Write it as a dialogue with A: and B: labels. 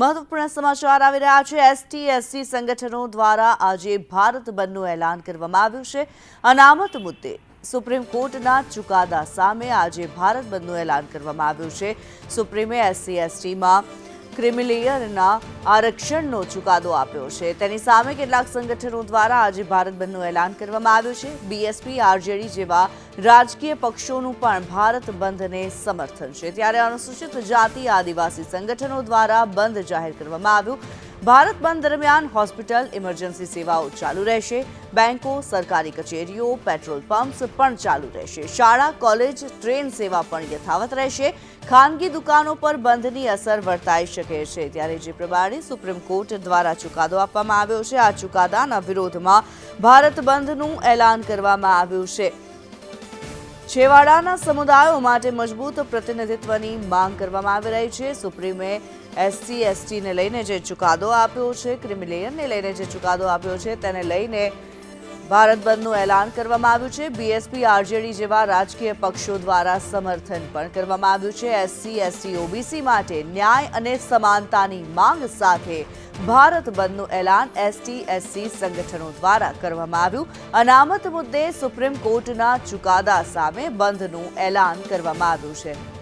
A: મહત્વપૂર્ણ સમાચાર આવી રહ્યા છે. એસટી એસસી સંગઠનો દ્વારા આજે ભારત બંધનું એલાન કરવામાં આવ્યું છે. અનામત મુદ્દે સુપ્રીમ કોર્ટના ચુકાદા સામે આજે ભારત બંધનું એલાન કરવામાં આવ્યું છે. સુપ્રીમે એસસી, એસટીમાં ક્રિમિલેયરના આરક્ષણનો ચુકાદો આપ્યો છે. તેની સામે કેટલાક સંગઠનો દ્વારા આજે ભારત બંધનું એલાન કરવામાં આવ્યું છે. બીએસપી આરજેડી જેવા રાજકીય પક્ષોનું પણ ભારત બંધને સમર્થન છે. ત્યારે અનુસૂચિત જાતિ આદિવાસી સંગઠનો દ્વારા બંધ જાહેર કરવામાં આવ્યું. ભારત બંધ દરમિયાન હોસ્પિટલ, ઇમરજન્સી સેવાઓ ચાલુ રહેશે. બેંકો, સરકારી કચેરીઓ, પેટ્રોલ પંપ્સ પણ ચાલુ રહેશે. શાળા, કોલેજ, ટ્રેન સેવા પણ યથાવત રહેશે. ખાનગી દુકાનો પર બંધની અસર વર્તાઈ શકે છે. ત્યારે જે પ્રમાણે સુપ્રીમ કોર્ટ દ્વારા ચુકાદો આપવામાં આવ્યો છે, આ ચુકાદાના વિરોધમાં ભારત બંધનું એલાન કરવામાં આવ્યું છે. છેવાડાના સમુદાયો માટે મજબૂત પ્રતિનિધિત્વની માંગ કરવામાં આવી રહી છે. સુપ્રીમે એસસી, એસટીને લઈને જે ચુકાદો આપ્યો છે, ક્રિમિલેયનને લઈને જે ચુકાદો આપ્યો છે, તેને લઈને ભારત બંધનું એલાન કરવામાં આવ્યું છે. બીએસપી, આરજેડી જેવા રાજકીય પક્ષો દ્વારા સમર્થન પણ કરવામાં આવ્યું છે. એસસી, એસટી, ઓબીસી માટે ન્યાય અને સમાનતાની માંગ સાથે ભારત બંધનું એલાન એસટી એસસી સંગઠનો દ્વારા કરવામાં આવ્યું. અનામત મુદ્દે સુપ્રીમ કોર્ટના ચુકાદા સામે બંધનું એલાન કરવામાં આવ્યું છે.